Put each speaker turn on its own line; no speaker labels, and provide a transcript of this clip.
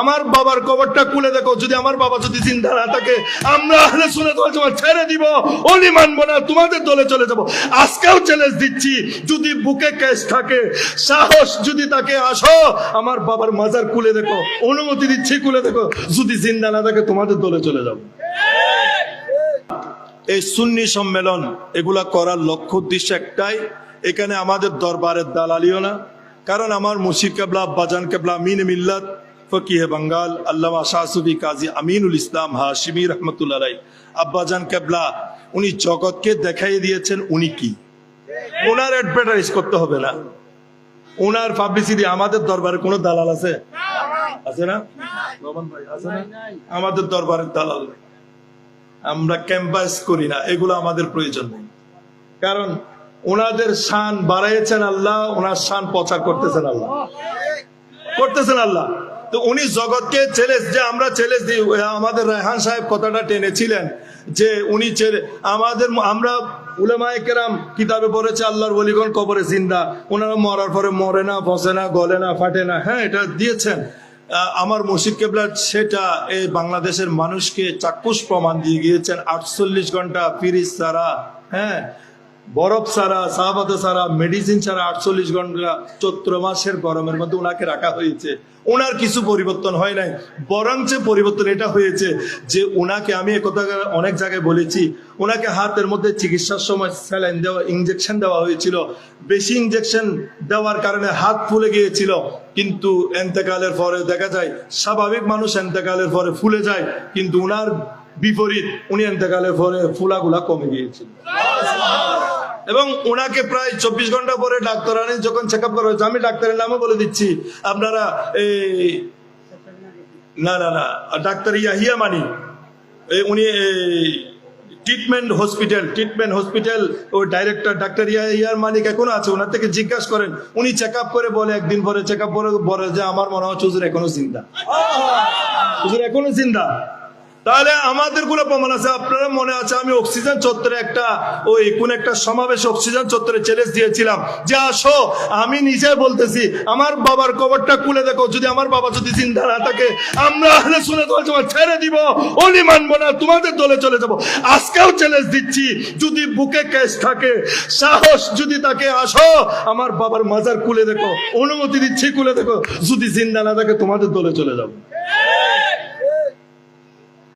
আমার বাবার কবরটা খুলে দেখো, যদি আমার বাবা যদি চিন্তা না থাকে, আমরা আহলে শুনে তোমার ছেড়ে দিব, অলি মানবো না, তোমাদের দলে চলে যাব। আজকেও চ্যালেঞ্জ দিচ্ছি, যদি বুকে কেস থাকে, সাহস যদি তাকে, আসো, আমার বাবার মাজার খুলে দেখো, অনুমতি দিচ্ছি, খুলে দেখো, যদি জিন্দা না থাকে, তোমাদের দলে চলে যাব। এই সুন্নি সম্মেলন, এগুলা করার লক্ষ্য উদ্দেশ্য একটাই, এখানে আমাদের দরবারের দালালিও না, কারণ আমার মুর্শিদ কেবলা, আব্বাজান কেবলা মিন মিল্লাত ফকিহে বাঙ্গাল, আল্লামা শাহসুফি কাজী আমিনুল ইসলাম হাশিমি রহমতুল্লাহ আব্বাজান কেবলা, উনি জগৎকে দেখাই দিয়েছেন, উনি কি? ওনার অ্যাডভার্টাইজ করতে হবে না। ওনার পাবলিসিটি আমাদের দরবারে কোনো দালাল আছে? আছে না? আমাদের দরবারের দালাল আমরা ক্যাম্পাস করি না, এগুলো আমাদের প্রয়োজন নেই। কারণ ওনাদের শান বাড়াইছেন আল্লাহ ওনার শান প্রচার করতেছেন আল্লাহ। করতেছেন আল্লাহ। তো উনি জগৎকে চ্যালেঞ্জ যে আমরা চ্যালেঞ্জ দিই। আমাদের রায়হান সাহেব কথাটা টেনেছিলেন, যে উনি আমাদের আমরা উলেমায়ে কেরাম কিতাবে পড়েছে, আল্লাহর বলিগণ কবরে জিন্দা। ওনারা মরার পরে মরে না, বসে না, গলে না, ফাটে না। হ্যাঁ এটা দিয়েছেন। আমার মুর্শিদ কেবলার সেটা এই বাংলাদেশের মানুষকে চাক্ষুষ প্রমাণ দিয়ে গিয়েছেন। আটচল্লিশ ঘণ্টা ফিরিজ ছাড়া হ্যাঁ। বরফ ছাড়া সাহাবাতে ছাড়া মেডিসিন ছাড়া আটচল্লিশ ঘণ্টা চৈত্র মাসের গরমের মধ্যে ওনাকে রাখা হয়েছে। ওনার কিছু পরিবর্তন হয় নাই, বরঞ্চ পরিবর্তন এটা হয়েছে যে ওনাকে আমি একথা অনেক জায়গায় বলেছি ওনাকে হাতের মধ্যে চিকিৎসার সময় স্যালাইন দেওয়া ইঞ্জেকশন দেওয়া হয়েছিল। বেশি ইঞ্জেকশন দেওয়ার কারণে হাত ফুলে গিয়েছিল, কিন্তু এন্তেকালের পরে দেখা যায়, স্বাভাবিক মানুষ এন্তেকালের পরে ফুলে যায়, কিন্তু ওনার বিপরীত, উনি এন্তেকালের পরে ফুলাগুলা কমে গিয়েছিল। এবং ওনাকে প্রায় চব্বিশ ঘণ্টা পরে ডাক্তারানি যখন চেক আপ করা হয়েছে, আমি ডাক্তারের নামও বলে দিচ্ছি। আপনারা এই না না না, ডাক্তার ইয়াহিয়া মানি উনি ট্রিটমেন্ট হসপিটাল ট্রিটমেন্ট হসপিটাল ও ডাইরেক্টর ডাক্তার ইয়ার মালিক এখনও আছে ওনার থেকে জিজ্ঞাসা করেন, উনি চেক আপ করে বলে, একদিন পরে চেক আপ করে বলে যে আমার মনে হচ্ছে এখনও চিন্তা এখনও চিন্তা তাহলে আমাদেরগুলো প্রমাণ আছে, আপনারা মনে আছে আমি অক্সিজেন চত্বরে একটা, ওই কোন একটা সমাবেশ অক্সিজেন চত্বরে চ্যালেঞ্জ দিয়েছিলাম। যে আসো, আমি নিজে বলতেছি, আমার বাবার কবরটা খুলে দেখো, যদি আমার বাবা যদি চিন্তা না থাকে, আমরা শুনে তোমার ছেড়ে দিব, অলি মানবো না, তোমাদের দলে চলে যাব। আজকেও চ্যালেঞ্জ দিচ্ছি, যদি বুকে কেস থাকে, সাহস যদি তাকে আসো, আমার বাবার মাজার খুলে দেখো, অনুমতি দিচ্ছি খুলে দেখো, যদি জিন্দা না থাকে, তোমাদের দলে চলে যাব।